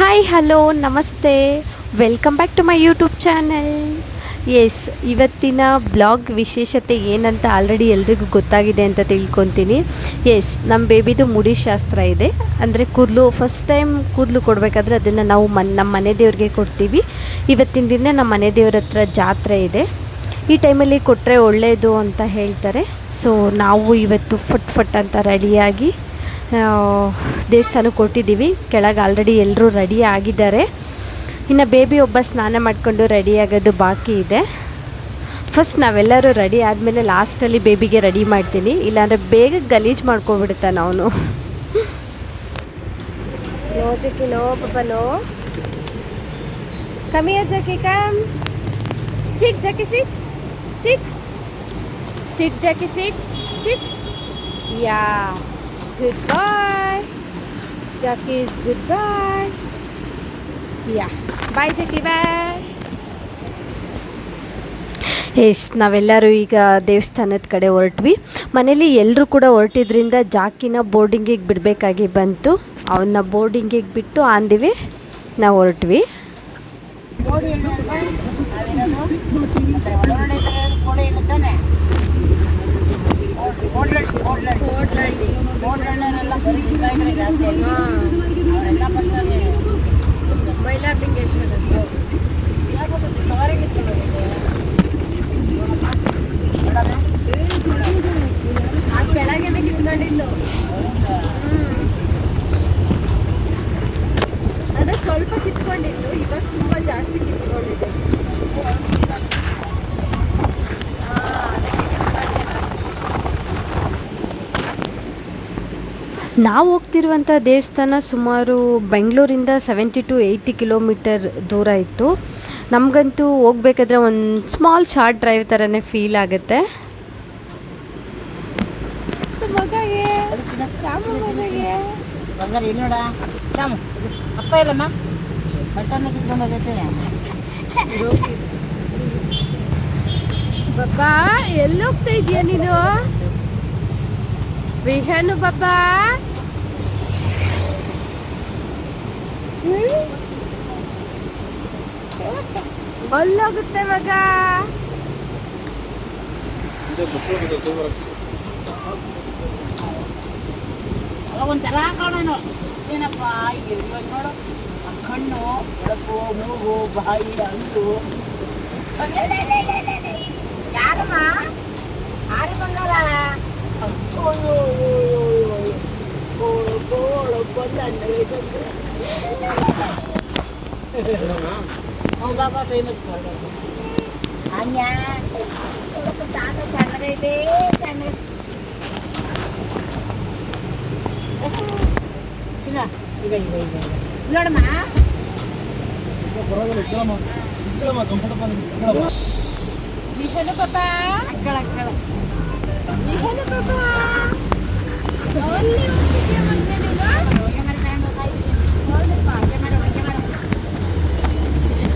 Hi hello ನಮಸ್ತೆ. Welcome back to my YouTube channel yes ಇವತ್ತಿನ blog ವಿಶೇಷತೆ ಏನಂತ ಆಲ್ರೆಡಿ ಎಲ್ರಿಗೂ ಗೊತ್ತಾಗಿದೆ ಅಂತ ತಿಳ್ಕೊತೀನಿ. ಎಸ್ ನಮ್ಮ ಬೇಬಿದು ಮುಡಿ ಶಾಸ್ತ್ರ ಇದೆ. ಅಂದರೆ ಕೂದಲು ಫಸ್ಟ್ ಟೈಮ್ ಕೂದಲು ಕೊಡಬೇಕಾದ್ರೆ ಅದನ್ನು ನಾವು ಮನ್ ನಮ್ಮ ಮನೆ ದೇವ್ರಿಗೆ ಕೊಡ್ತೀವಿ. ಇವತ್ತಿನ ದಿನ ನಮ್ಮ ಮನೆ ದೇವ್ರ ಹತ್ರ ಜಾತ್ರೆ ಇದೆ. ಈ ಟೈಮಲ್ಲಿ ಕೊಟ್ಟರೆ ಒಳ್ಳೆಯದು ಅಂತ ಹೇಳ್ತಾರೆ. ಸೊ ನಾವು ಇವತ್ತು ಫಟ್ ಫಟ್ ಅಂತ ರೆಡಿಯಾಗಿ ದೇವಸ್ಥಾನಕ್ಕೆ ಕೊಟ್ಟಿದ್ದೀವಿ. ಕೆಳಗೆ ಆಲ್ರೆಡಿ ಎಲ್ಲರೂ ರೆಡಿ ಆಗಿದ್ದಾರೆ. ಇನ್ನು ಬೇಬಿ ಒಬ್ಬ ಸ್ನಾನ ಮಾಡಿಕೊಂಡು ರೆಡಿ ಆಗೋದು ಬಾಕಿ ಇದೆ. ಫಸ್ಟ್ ನಾವೆಲ್ಲರೂ ರೆಡಿ ಆದಮೇಲೆ ಲಾಸ್ಟಲ್ಲಿ ಬೇಬಿಗೆ ರೆಡಿ ಮಾಡ್ತೀನಿ. ಇಲ್ಲಾಂದರೆ ಬೇಗ ಗಲೀಜು ಮಾಡ್ಕೊಬಿಡ್ತಾನೆ ಅವನು come sit Jackie sit sit sit Jackie sit sit yeah Goodbye. Jackie's goodbye. Yeah. Bye, Jackie. Bye. Yes ನಾವೆಲ್ಲರೂ ಈಗ ದೇವಸ್ಥಾನದ ಕಡೆ ಹೊರಟ್ವಿ ಮನೇಲಿ ಎಲ್ಲರೂ ಕೂಡ ಹೊರಟಿದ್ರಿಂದ ಜಾಕಿನ ಬೋರ್ಡಿಂಗಿಗೆ ಬಿಡಬೇಕಾಗಿ ಬಂತು ಅವನ್ನ ಬೋರ್ಡಿಂಗಿಗೆ ಬಿಟ್ಟು ಆಂದಿವಿ ನಾವು ಹೊರಟ್ವಿ ಕೋಡಿ ಎಣ್ಣೆ ಅಲ್ವಾ? ಅದೇನದು? ಮತ್ತೆ ಒಳಗಡೆ ಇದ್ರೆ ಕೋಡಿ ಎಣ್ಣೆ ತಾನೆ? ಕೋಡ್ಲಳ್ಳಿ, ಕೋಡ್ಲಳ್ಳಿ. ಕೋಡ್ಲಳ್ಳಿನೆಲ್ಲ ಬರೀ ಚಿಕ್ಕದಾಗಿದ್ರೆ ಜಾಸ್ತಿ. ಅವರೆಲ್ಲ ಬರ್ತಾರೆ. ಸವಾರಿಗೆ ನಾವು ಹೋಗ್ತಿರುವಂಥ ದೇವಸ್ಥಾನ ಸುಮಾರು ಬೆಂಗಳೂರಿಂದ ಸೆವೆಂಟಿ ಟು ಏಯ್ಟಿ ಕಿಲೋಮೀಟರ್ ದೂರ ಇತ್ತು. ನಮಗಂತೂ ಹೋಗ್ಬೇಕಾದ್ರೆ ಒಂದು ಸ್ಮಾಲ್ ಶಾರ್ಟ್ ಡ್ರೈವ್ ಥರನೇ ಫೀಲ್ ಆಗುತ್ತೆ. ಅಪ್ಪ ಇಲ್ಲಮ್ಮ ಎಲ್ಲೋಗ್ತಾ ಇದೀಯ ನೀನು? ವಿಹಾನು ಬಾಬಾ ಅಲ್ಲೋಗುತ್ತೆ ಮಗ ಒಂಥರ ಕಾಣೋನು ಏನಪ್ಪ ಇದು ಇವಾಗ ನೋಡು ಆ ಕಣ್ಣು ಬೆಳಕು ಮೂಗು ಬಾಯಿ ಅಂಟು ಯಾರಮ್ಮ ಆರಿ ಬಂಗಾರ ಅಯ್ಯೋ, ಅಯ್ಯೋ, ಅಯ್ಯೋ, ಅಯ್ಯೋ. ಗೋಳು, ಗೋಳು, ಬಂದಂದ್ರೆ ಬಂದ್ರೆ. ಹ್ಞೂ ಬಾಬಾ ಟ್ರೈನಿಗೆ ಹೊರಡೋದು ಹಂಗ್ಯಾ ಸ್ವಲ್ಪ ತಾತ ತಣ್ಣಗೈತೆ ತಣ್ಣಗೆ ಚಿನ್ನ ಈಗ ಈಗ ಈಗ ಈಗ. ನೋಡಮ್ಮ ವಿಹಾನು ಬಾಬಾ ಅಕ್ಕಳ ಅಕ್ಕಳ ವಿಹಾನು ಬಾಬಾ ಅಲ್ಲಿ ಹೋಗ್ತಿದ್ಯಾ ಮಗ ನೀನು ಹೊಗೆ ಮರ ತಗೊಂಡು ಹೋಗಾಯ್ತು. ನೋಡಪ್ಪ, ಹೊಗೆ ಮರ, ಹೊಗೆ ಮರ.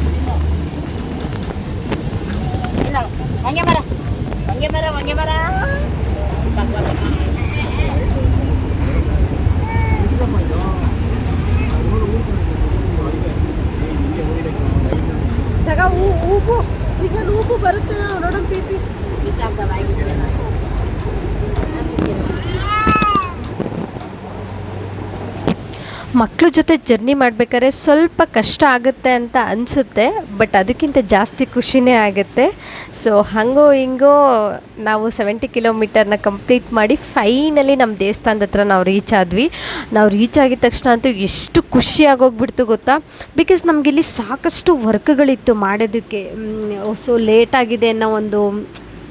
ಚಿನ್ನ. ಇಲ್ಲ, ಹೊಗೆ ಮರ ಹೊಗೆ ಮರ ಹೊಗೆ ಮರ ತಗ ಹೂ- ಹೂಬು ಈಗ ಹೂಬು ಬರುತ್ತೆ ನಾವು ನೋಡೋಣ ಪೀಪಿ ಮಕ್ಕಳ ಜೊತೆ ಜರ್ನಿ ಮಾಡಬೇಕಾದ್ರೆ ಸ್ವಲ್ಪ ಕಷ್ಟ ಆಗುತ್ತೆ ಅಂತ ಅನಿಸುತ್ತೆ, ಬಟ್ ಅದಕ್ಕಿಂತ ಜಾಸ್ತಿ ಖುಷಿನೇ ಆಗುತ್ತೆ. ಸೊ ಹಾಗೋ ಹಿಂಗೋ ನಾವು ಸೆವೆಂಟಿ ಕಿಲೋಮೀಟರ್ನ ಕಂಪ್ಲೀಟ್ ಮಾಡಿ ಫೈನಲಿ ನಮ್ಮ ದೇವಸ್ಥಾನದ ಹತ್ರ ನಾವು ರೀಚ್ ಆದ್ವಿ. ನಾವು ರೀಚ್ ಆಗಿದ ತಕ್ಷಣ ಅಂತೂ ಎಷ್ಟು ಖುಷಿಯಾಗೋಗ್ಬಿಡ್ತು ಗೊತ್ತಾ? ಬಿಕಾಸ್ ನಮಗಿಲ್ಲಿ ಸಾಕಷ್ಟು ವರ್ಕ್ಗಳಿತ್ತು ಮಾಡೋದಕ್ಕೆ. ಸೊ ಲೇಟಾಗಿದೆ ಅನ್ನೋ ಒಂದು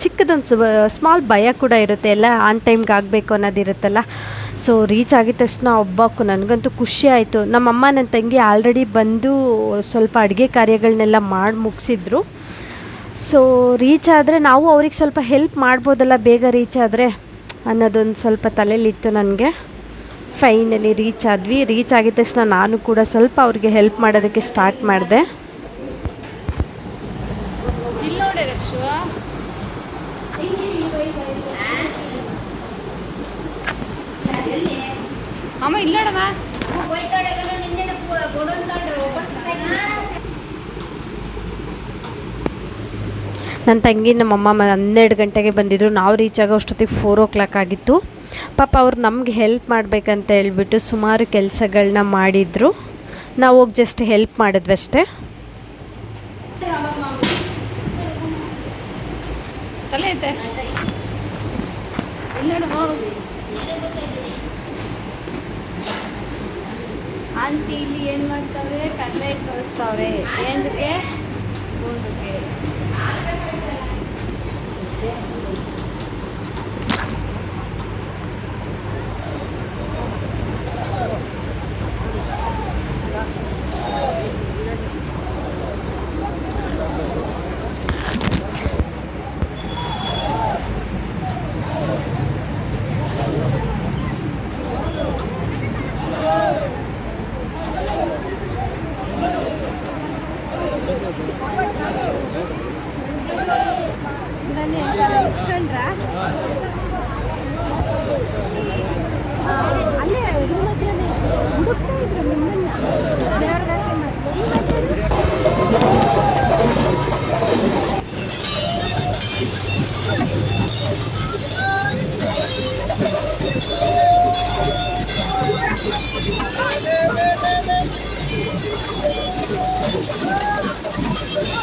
ಚಿಕ್ಕದೊಂದು ಸ್ಮಾಲ್ ಭಯ ಕೂಡ ಇರುತ್ತೆ. ಎಲ್ಲ ಆನ್ ಟೈಮ್ಗೆ ಆಗಬೇಕು ಅನ್ನೋದಿರುತ್ತಲ್ಲ ಸೊ ರೀಚ್ ಆಗಿದ ತಕ್ಷಣ ಒಬ್ಬಕ್ಕೂ ನನಗಂತೂ ಖುಷಿ ಆಯಿತು. ನಮ್ಮಮ್ಮ ನನ್ನ ತಂಗಿ ಆಲ್ರೆಡಿ ಬಂದು ಸ್ವಲ್ಪ ಅಡುಗೆ ಕಾರ್ಯಗಳನ್ನೆಲ್ಲ ಮಾಡಿ, ಮುಗಿಸಿದ್ರು. ಸೊ ರೀಚ್ ಆದರೆ ನಾವು ಅವ್ರಿಗೆ ಸ್ವಲ್ಪ ಹೆಲ್ಪ್ ಮಾಡ್ಬೋದಲ್ಲ ಬೇಗ ರೀಚ್ ಆದರೆ ಅನ್ನೋದೊಂದು ಸ್ವಲ್ಪ ತಲೆಯಲ್ಲಿತ್ತು ನನಗೆ. ಫೈನಲಿ ರೀಚ್ ಆದ್ವಿ. ರೀಚ್ ಆಗಿದ ತಕ್ಷಣ ನಾನು ಕೂಡ ಸ್ವಲ್ಪ ಅವ್ರಿಗೆ ಹೆಲ್ಪ್ ಮಾಡೋದಕ್ಕೆ ಸ್ಟಾರ್ಟ್ ಮಾಡಿದೆ. ಅಮ್ಮ ಇಲ್ಲಡವ ನನ್ನ ತಂಗಿ ನಮ್ಮಮ್ಮ ಹನ್ನೆರಡು ಗಂಟೆಗೆ ಬಂದಿದ್ರು. ನಾವು ರೀಚ್ ಆಗೋ ಅಷ್ಟೊತ್ತಿಗೆ ಫೋರ್ ಓ ಕ್ಲಾಕ್ ಆಗಿತ್ತು. ಪಾಪ ಅವ್ರು ನಮಗೆ ಹೆಲ್ಪ್ ಮಾಡಬೇಕಂತ ಹೇಳ್ಬಿಟ್ಟು ಸುಮಾರು ಕೆಲಸಗಳನ್ನ ಮಾಡಿದರು. ನಾವು ಹೋಗಿ ಜಸ್ಟ್ ಹೆಲ್ಪ್ ಮಾಡಿದ್ವಿ ಅಷ್ಟೇ. ತಲೆ ಐತೆ? ಆಂಟಿ ಇಲ್ಲಿ ಏನು ಮಾಡ್ತಾವ್ರೆ? ಕಡಲೆ ಕಳಿಸ್ತಾವ್ರೆ ಏನಕ್ಕೆ ಗುಂಡುಗೆ. ಅಂಕಲ್ ಇಸ್ಕೊಂಡ್ರ ಅಲ್ಲೇ ರೂಮ್ ಹತ್ರನೇ ಹುಡುಕ್ತಾ ಇದ್ರು ನಿಮ್ಮನ್ನ. ದೇವ್ರಿಗೆ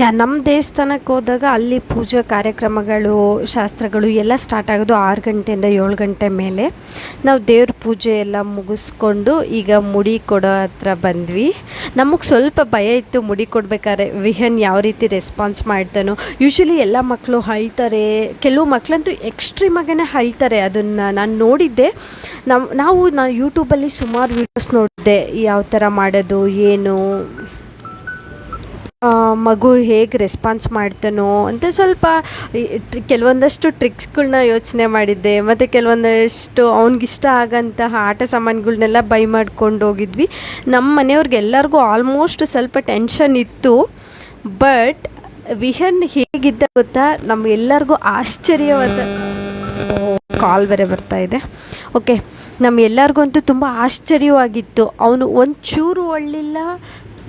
ಯಾ ನಮ್ಮ ದೇವಸ್ಥಾನಕ್ಕೆ ಹೋದಾಗ ಅಲ್ಲಿ ಪೂಜಾ ಕಾರ್ಯಕ್ರಮಗಳು, ಶಾಸ್ತ್ರಗಳು ಎಲ್ಲ ಸ್ಟಾರ್ಟ್ ಆಗೋದು ಆರು ಗಂಟೆಯಿಂದ ಏಳು ಗಂಟೆ ಮೇಲೆ. ನಾವು ದೇವ್ರ ಪೂಜೆ ಎಲ್ಲ ಮುಗಿಸ್ಕೊಂಡು ಈಗ ಮುಡಿ ಕೊಡೋ ಹತ್ರ ಬಂದ್ವಿ. ನಮಗೆ ಸ್ವಲ್ಪ ಭಯ ಇತ್ತು ಮುಡಿ ಕೊಡ್ಬೇಕಾದ್ರೆ, ವಿಹನ್ ಯಾವ ರೀತಿ ರೆಸ್ಪಾನ್ಸ್ ಮಾಡ್ತಾನೋ. ಯೂಶ್ವಲಿ ಎಲ್ಲ ಮಕ್ಕಳು ಅಳ್ತಾರೆ ಕೆಲವು ಮಕ್ಕಳಂತೂ ಎಕ್ಸ್ಟ್ರೀಮ್ ಆಗೇ ಅಳ್ತಾರೆ ಅದನ್ನು ನಾನು ನೋಡಿದ್ದೆ. ನಾವು ನಾವು ನಾನು ಯೂಟ್ಯೂಬಲ್ಲಿ ಸುಮಾರು ವೀಡಿಯೋಸ್ ನೋಡಿದ್ದೆ ಯಾವ ಥರ ಮಾಡೋದು, ಏನು. ಮಗು ಹೇಗೆ ರೆಸ್ಪಾನ್ಸ್ ಮಾಡ್ತಾನೋ ಅಂತ ಸ್ವಲ್ಪ ಕೆಲವೊಂದಷ್ಟು ಟ್ರಿಕ್ಸ್ಗಳನ್ನ ಯೋಚನೆ ಮಾಡಿದ್ದೆ. ಮತ್ತು ಕೆಲವೊಂದಷ್ಟು ಅವ್ನಿಗಿಷ್ಟ ಆಗಂತಹ ಆಟ ಸಾಮಾನುಗಳನ್ನೆಲ್ಲ ಬೈ ಮಾಡ್ಕೊಂಡು ಹೋಗಿದ್ವಿ. ನಮ್ಮ ಮನೆಯವ್ರಿಗೆಲ್ಲರಿಗೂ ಆಲ್ಮೋಸ್ಟ್ ಸ್ವಲ್ಪ ಟೆನ್ಷನ್ ಇತ್ತು. ಬಟ್ ವಿಹನ್ ಹೇಗಿದ್ದ ಗೊತ್ತಾ? ನಮಗೆಲ್ಲರಿಗೂ ಆಶ್ಚರ್ಯವಾದ ಕಾಲ್ ಬೇರೆ ಬರ್ತಾ ಇದೆ. ಓಕೆ ನಮ್ಮ ಅಂತೂ ತುಂಬ ಆಶ್ಚರ್ಯವಾಗಿತ್ತು. ಅವನು ಒಂಚೂರು ಒಳ್ಳಿಲ್ಲ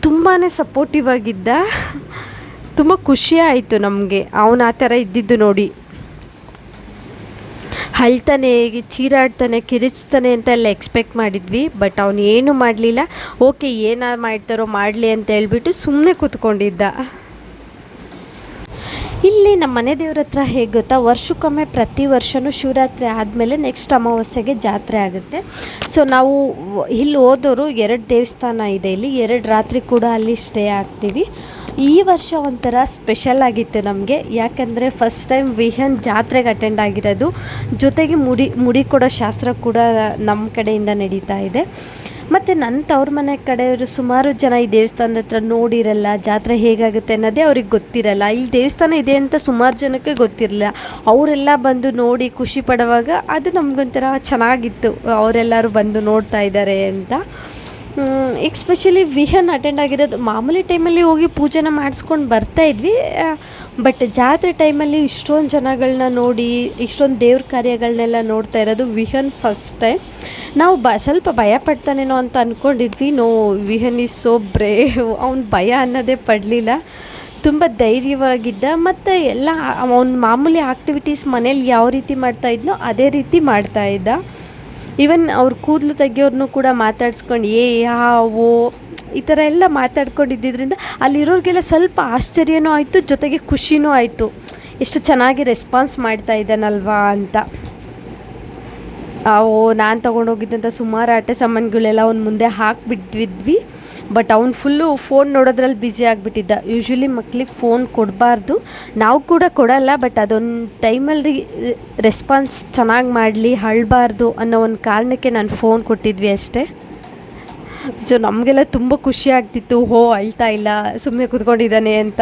ತುಂಬಾ ಸಪೋರ್ಟಿವ್ ಆಗಿದ್ದ. ತುಂಬ ಖುಷಿ ಆಯಿತು ನಮಗೆ. ಅವನು ಆ ಥರ ಇದ್ದಿದ್ದು ನೋಡಿ. ಅಳ್ತಾನೆ ಚೀರಾಡ್ತಾನೆ, ಕಿರಿಚ್ತಾನೆ ಅಂತ ಎಲ್ಲ ಎಕ್ಸ್ಪೆಕ್ಟ್ ಮಾಡಿದ್ವಿ. ಬಟ್ ಅವನು ಏನೂ ಮಾಡಲಿಲ್ಲ. ಓಕೆ ಏನಾರು ಮಾಡ್ತಾರೋ ಮಾಡಲಿ ಅಂತ ಹೇಳ್ಬಿಟ್ಟು ಸುಮ್ಮನೆ ಕೂತ್ಕೊಂಡಿದ್ದ. ಇಲ್ಲಿ ನಮ್ಮ ಮನೆ ದೇವ್ರ ಹತ್ರ ಹೇಗೆ ಗೊತ್ತಾ? ವರ್ಷಕ್ಕೊಮ್ಮೆ ಪ್ರತಿ ವರ್ಷವೂ ಶಿವರಾತ್ರಿ ಆದಮೇಲೆ ನೆಕ್ಸ್ಟ್ ಅಮಾವಾಸ್ಯೆಗೆ ಜಾತ್ರೆ ಆಗುತ್ತೆ. ಸೊ ನಾವು ಇಲ್ಲಿ ಹೋದವರು ಎರಡು ದೇವಸ್ಥಾನ ಇದೆ ಇಲ್ಲಿ. ಎರಡು ರಾತ್ರಿ ಕೂಡ ಅಲ್ಲಿ ಸ್ಟೇ ಆಗ್ತೀವಿ. ಈ ವರ್ಷ ಒಂಥರ ಸ್ಪೆಷಲ್ ಆಗಿತ್ತು ನಮಗೆ. ಯಾಕಂದರೆ ಫಸ್ಟ್ ಟೈಮ್ ವಿಹನ್ ಜಾತ್ರೆಗೆ ಅಟೆಂಡ್ ಆಗಿರೋದು. ಜೊತೆಗೆ ಮುಡಿ ಮುಡಿ ಕೊಡೋ ಶಾಸ್ತ್ರ ಕೂಡ ನಮ್ಮ ಕಡೆಯಿಂದ ನಡೀತಾ ಇದೆ. ಮತ್ತು ನನ್ನ ತವ್ರ ಮನೆ ಕಡೆಯವರು ಸುಮಾರು ಜನ ಈ ದೇವಸ್ಥಾನದ ಹತ್ರ ನೋಡಿರಲ್ಲ, ಜಾತ್ರೆ ಹೇಗಾಗುತ್ತೆ ಅನ್ನೋದೇ ಅವ್ರಿಗೆ ಗೊತ್ತಿರಲ್ಲ. ಇಲ್ಲಿ ದೇವಸ್ಥಾನ ಇದೆ ಅಂತ ಸುಮಾರು ಜನಕ್ಕೆ ಗೊತ್ತಿರಲಿಲ್ಲ. ಅವರೆಲ್ಲ ಬಂದು ನೋಡಿ ಖುಷಿ ಪಡುವಾಗ ಅದು ನಮಗೊಂಥರ ಚೆನ್ನಾಗಿತ್ತು. ಅವರೆಲ್ಲರೂ ಬಂದು ನೋಡ್ತಾ ಇದ್ದಾರೆ ಅಂತ. ಎಕ್ಸ್ಪೆಷಲಿ ವಿಹನ್ ಅಟೆಂಡ್ ಆಗಿರೋದು, ಮಾಮೂಲಿ ಟೈಮಲ್ಲಿ ಹೋಗಿ ಪೂಜೆನ ಮಾಡಿಸ್ಕೊಂಡು ಬರ್ತಾ ಇದ್ವಿ. ಬಟ್ ಜಾತ್ರೆ ಟೈಮಲ್ಲಿ ಇಷ್ಟೊಂದು ಜನಗಳನ್ನ ನೋಡಿ, ಇಷ್ಟೊಂದು ದೇವ್ರ ಕಾರ್ಯಗಳನ್ನೆಲ್ಲ ನೋಡ್ತಾ ಇರೋದು ವಿಹನ್ ಫಸ್ಟ್ ಟೈಮ್. ನಾವು ಬ, ಸ್ವಲ್ಪ ಭಯ ಪಡ್ತಾನೇನೋ ಅಂತ ಅಂದ್ಕೊಂಡಿದ್ವಿ no, Vihan is so brave ಅವ್ನು ಭಯ ಅನ್ನೋದೇ ಪಡಲಿಲ್ಲ. ತುಂಬ ಧೈರ್ಯವಾಗಿದ್ದ ಮತ್ತು ಎಲ್ಲ, ಅವ್ನು ಮಾಮೂಲಿ ಆ್ಯಕ್ಟಿವಿಟೀಸ್ ಮನೇಲಿ ಯಾವ ರೀತಿ ಮಾಡ್ತಾ ಇದ್ನೋ ಅದೇ ರೀತಿ ಮಾಡ್ತಾ ಇದ್ದ. ಈವನ್ ಅವ್ರ ಕೂದಲು ತೆಗಿಯೋರ್ನು ಕೂಡ ಮಾತಾಡ್ಸ್ಕೊಂಡು, ಏ ಯಾ ಓ ಈ ಥರ ಎಲ್ಲ ಮಾತಾಡ್ಕೊಂಡಿದ್ದರಿಂದ ಅಲ್ಲಿರೋರಿಗೆಲ್ಲ ಸ್ವಲ್ಪ ಆಶ್ಚರ್ಯನೂ ಆಯಿತು, ಜೊತೆಗೆ ಖುಷಿನೂ ಆಯಿತು. ಎಷ್ಟು ಚೆನ್ನಾಗಿ ರೆಸ್ಪಾನ್ಸ್ ಮಾಡ್ತಾ ಇದ್ದಾನಲ್ವಾ ಅಂತ. ಓ ನಾನು ತೊಗೊಂಡೋಗಿದ್ದಂಥ ಸುಮಾರು ಆಟೆ ಸಾಮಾನುಗಳೆಲ್ಲ ಅವ್ನ ಮುಂದೆ ಹಾಕಿಬಿಟ್ಟಿದ್ವಿ ಬಟ್ ಅವ್ನು ಫುಲ್ಲು ಫೋನ್ ನೋಡೋದ್ರಲ್ಲಿ ಬ್ಯುಸಿ ಆಗಿಬಿಟ್ಟಿದ್ದ. ಯೂಶ್ವಲಿ ಮಕ್ಳಿಗೆ ಫೋನ್ ಕೊಡಬಾರ್ದು. ನಾವು ಕೂಡ ಕೊಡಲ್ಲ ಬಟ್ ಅದೊಂದು ಟೈಮಲ್ಲಿ ರೆಸ್ಪಾನ್ಸ್ ಚೆನ್ನಾಗಿ ಮಾಡಲಿ, ಅಳಬಾರ್ದು ಅನ್ನೋ ಒಂದು ಕಾರಣಕ್ಕೆ ನಾನು ಫೋನ್ ಕೊಟ್ಟಿದ್ವಿ ಅಷ್ಟೇ. ಸೊ ನಮಗೆಲ್ಲ ತುಂಬ ಖುಷಿ ಆಗ್ತಿತ್ತು. ಹೋ, ಅಳ್ತಾ ಇಲ್ಲ. ಸುಮ್ಮನೆ ಕುತ್ಕೊಂಡಿದ್ದಾನೆ ಅಂತ.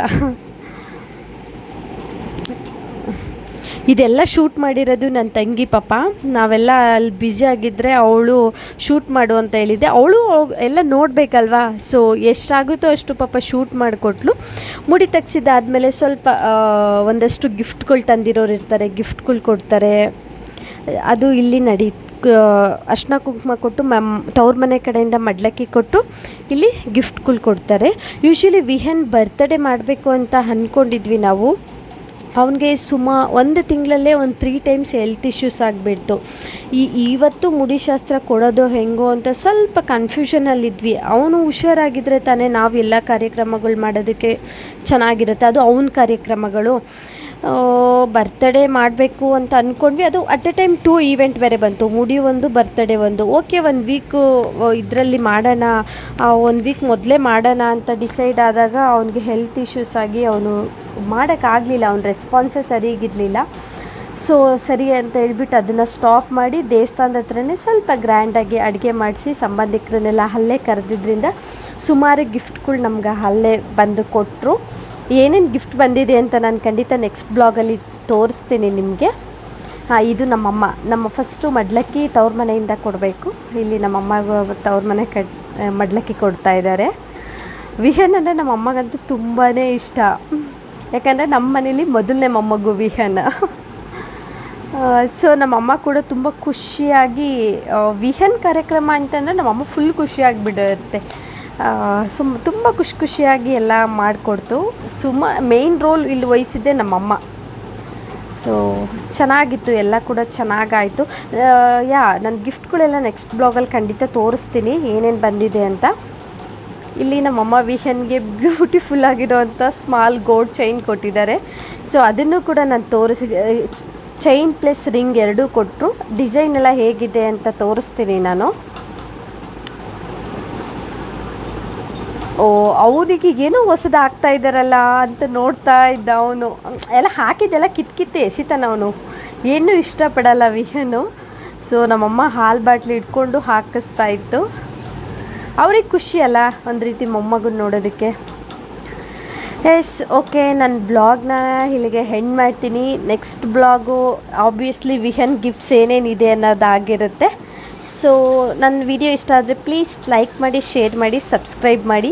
ಇದೆಲ್ಲ ಶೂಟ್ ಮಾಡಿರೋದು ನನ್ನ ತಂಗಿ ಪಾಪ. ನಾವೆಲ್ಲ ಅಲ್ಲಿ ಬ್ಯುಸಿ ಆಗಿದ್ದರೆ ಅವಳು ಶೂಟ್ ಮಾಡು ಅಂತ ಹೇಳಿದ್ದೆ. ಅವಳು ಎಲ್ಲ ನೋಡಬೇಕಲ್ವಾ? ಸೊ ಎಷ್ಟಾಗುತ್ತೋ ಅಷ್ಟು ಪಾಪ ಶೂಟ್ ಮಾಡಿಕೊಟ್ಲು. ಮುಡಿ ತೆಗ್ಸಿದ್ದಾದಮೇಲೆ ಸ್ವಲ್ಪ ಒಂದಷ್ಟು ಗಿಫ್ಟ್ಗಳು ತಂದಿರೋರು ಇರ್ತಾರೆ. ಗಿಫ್ಟ್ಗಳು ಕೊಡ್ತಾರೆ. ಅದು ಇಲ್ಲಿ ನಡಿ ಅರ್ಶಿನ ಕುಂಕುಮ ಕೊಟ್ಟು ಮ್ಯಾಮ್, ತವ್ರ ಮನೆ ಕಡೆಯಿಂದ ಮಡ್ಲಕ್ಕಿ ಕೊಟ್ಟು ಇಲ್ಲಿ ಗಿಫ್ಟ್ಗಳು ಕೊಡ್ತಾರೆ. ಯೂಶ್ವಲಿ ವಿಹನ್ ಬರ್ತ್ಡೇ ಮಾಡಬೇಕು ಅಂತ ಅಂದ್ಕೊಂಡಿದ್ವಿ ನಾವು. ಅವನಿಗೆ ಸುಮ, ಒಂದು ತಿಂಗಳಲ್ಲೇ ಒಂದು ತ್ರೀ ಟೈಮ್ಸ್ ಹೆಲ್ತ್ ಇಶ್ಯೂಸ್ ಆಗಿಬಿಡ್ತು. ಈ, ಇವತ್ತು ಮುಡಿಶಾಸ್ತ್ರ ಕೊಡೋದು ಹೆಂಗೋ ಅಂತ ಸ್ವಲ್ಪ ಕನ್ಫ್ಯೂಷನಲ್ಲಿದ್ವಿ ಅವನು ಹುಷಾರಾಗಿದ್ದರೆ ತಾನೇ ನಾವು ಎಲ್ಲ ಕಾರ್ಯಕ್ರಮಗಳು ಮಾಡೋದಕ್ಕೆ ಚೆನ್ನಾಗಿರುತ್ತೆ. ಅದು ಅವನ ಕಾರ್ಯಕ್ರಮಗಳು. ಬರ್ತಡೇ ಮಾಡಬೇಕು ಅಂತ ಅಂದ್ಕೊಂಡ್ವಿ ಅದು at a time two event ಬೇರೆ ಬಂತು. ಮುಡಿ ಒಂದು ಬರ್ತಡೇ ಒಂದು. ಓಕೆ ಒಂದು ವೀಕು ಇದರಲ್ಲಿ ಮಾಡೋಣ ಒಂದು ವೀಕ್ ಮೊದಲೇ ಮಾಡೋಣ ಅಂತ ಡಿಸೈಡ್ ಆದಾಗ ಅವನಿಗೆ ಹೆಲ್ತ್ ಇಶ್ಯೂಸ್ ಆಗಿ ಅವನು ಮಾಡೋಕ್ಕಾಗಲಿಲ್ಲ ಅವ್ನ ರೆಸ್ಪಾನ್ಸೇ ಸರಿಗಿರಲಿಲ್ಲ ಸೊ ಸರಿ ಅಂತ ಹೇಳ್ಬಿಟ್ಟು ಅದನ್ನು ಸ್ಟಾಪ್ ಮಾಡಿ ದೇವಸ್ಥಾನದ ಹತ್ರನೇ ಸ್ವಲ್ಪ ಗ್ರ್ಯಾಂಡಾಗಿ ಅಡುಗೆ ಮಾಡಿಸಿ ಸಂಬಂಧಿಕರನ್ನೆಲ್ಲ ಅಲ್ಲೇ ಕರೆದಿದ್ದರಿಂದ ಸುಮಾರು ಗಿಫ್ಟ್ಗಳು ನಮ್ಗೆ ಅಲ್ಲೇ ಬಂದು ಕೊಟ್ಟರು ಏನೇನು ಗಿಫ್ಟ್ ಬಂದಿದೆ ಅಂತ ನಾನು ಖಂಡಿತ ನೆಕ್ಸ್ಟ್ ಬ್ಲಾಗಲ್ಲಿ ತೋರಿಸ್ತೀನಿ ನಿಮಗೆ. ಹಾಂ, ಇದು ನಮ್ಮಮ್ಮ, ನಮ್ಮ ಫಸ್ಟು ಮಡ್ಲಕ್ಕಿ ತವ್ರ ಮನೆಯಿಂದ ಕೊಡಬೇಕು. ಇಲ್ಲಿ ನಮ್ಮಮ್ಮ ತವ್ರ ಮನೆ ಕಟ್ ಮಡ್ಲಕ್ಕಿ ಕೊಡ್ತಾ ಇದ್ದಾರೆ ವಿಹನ್ ಅಂದರೆ ನಮ್ಮ ಅಮ್ಮಗಂತೂ ತುಂಬಾ ಇಷ್ಟ. ಯಾಕಂದರೆ ನಮ್ಮ ಮನೇಲಿ ಮೊದಲನೇ ಮೊಮ್ಮಗು ವಿಹನ್. ಸೊ ನಮ್ಮಮ್ಮ ಕೂಡ ತುಂಬ ಖುಷಿಯಾಗಿ ವಿಹನ್ ಕಾರ್ಯಕ್ರಮ ಅಂತಂದರೆ ನಮ್ಮಮ್ಮ ಫುಲ್ ಖುಷಿಯಾಗಿಬಿಡುತ್ತೆ ಸುಮ್ ತುಂಬ ಖುಷಿ ಖುಷಿಯಾಗಿ ಎಲ್ಲ ಮಾಡಿಕೊಡ್ತು. ಸುಮ ಮೇಯ್ನ್ ರೋಲ್ ಇಲ್ಲಿ ವಹಿಸಿದ್ದೆ ನಮ್ಮಮ್ಮ. ಸೊ ಚೆನ್ನಾಗಿತ್ತು, ಎಲ್ಲ ಕೂಡ ಚೆನ್ನಾಗಾಯಿತು. ಯಾ ನನ್ನ ಗಿಫ್ಟ್ಗಳೆಲ್ಲ ನೆಕ್ಸ್ಟ್ ಬ್ಲಾಗಲ್ಲಿ ಖಂಡಿತ ತೋರಿಸ್ತೀನಿ, ಏನೇನು ಬಂದಿದೆ ಅಂತ. ಇಲ್ಲಿ ನಮ್ಮಮ್ಮ ವಿಹನ್ಗೆ ಬ್ಯೂಟಿಫುಲ್ ಆಗಿರೋವಂಥ ಸ್ಮಾಲ್ ಗೋಲ್ಡ್ ಚೈನ್ ಕೊಟ್ಟಿದ್ದಾರೆ. ಸೊ ಅದನ್ನು ಕೂಡ ನಾನು ತೋರಿಸಿ ಚೈನ್ ಪ್ಲಸ್ ರಿಂಗ್ ಎರಡೂ ಕೊಟ್ಟರು ಡಿಸೈನ್ ಎಲ್ಲ ಹೇಗಿದೆ ಅಂತ ತೋರಿಸ್ತೀನಿ ನಾನು. ಓ, ಅವನಿಗೆ ಏನೋ ಹೊಸದಾಗ್ತಾ ಇದ್ದಾರಲ್ಲ ಅಂತ ನೋಡ್ತಾ ಇದ್ದ ಅವನು. ಎಲ್ಲ ಹಾಕಿದ್ದೆಲ್ಲ ಕಿತ್ ಕಿತ್ತೆ ಎಸಿತಾನ ಅವನು. ಏನೂ ಇಷ್ಟಪಡಲ್ಲ ವಿಹನು. ಸೊ ನಮ್ಮಮ್ಮ ಹಾಲು ಬಾಟ್ಲಿ ಇಟ್ಕೊಂಡು ಹಾಕಿಸ್ತಾ ಇತ್ತು. ಅವ್ರಿಗೆ ಖುಷಿ ಅಲ್ಲ ಒಂದು ರೀತಿ ಮೊಮ್ಮಗನ ನೋಡೋದಕ್ಕೆ. ಎಸ್ ಓಕೆ ನನ್ನ ಬ್ಲಾಗ್ನ ಇಲ್ಲಿಗೆ ಹೆಣ್ಣು ಮಾಡ್ತೀನಿ. Next blog obviously Vihan gifts ಏನೇನಿದೆ ಅನ್ನೋದಾಗಿರುತ್ತೆ ಸೊ ನನ್ನ ವಿಡಿಯೋ ಇಷ್ಟ ಆದರೆ ಪ್ಲೀಸ್ ಲೈಕ್ ಮಾಡಿ ಶೇರ್ ಮಾಡಿ ಸಬ್ಸ್ಕ್ರೈಬ್ ಮಾಡಿ.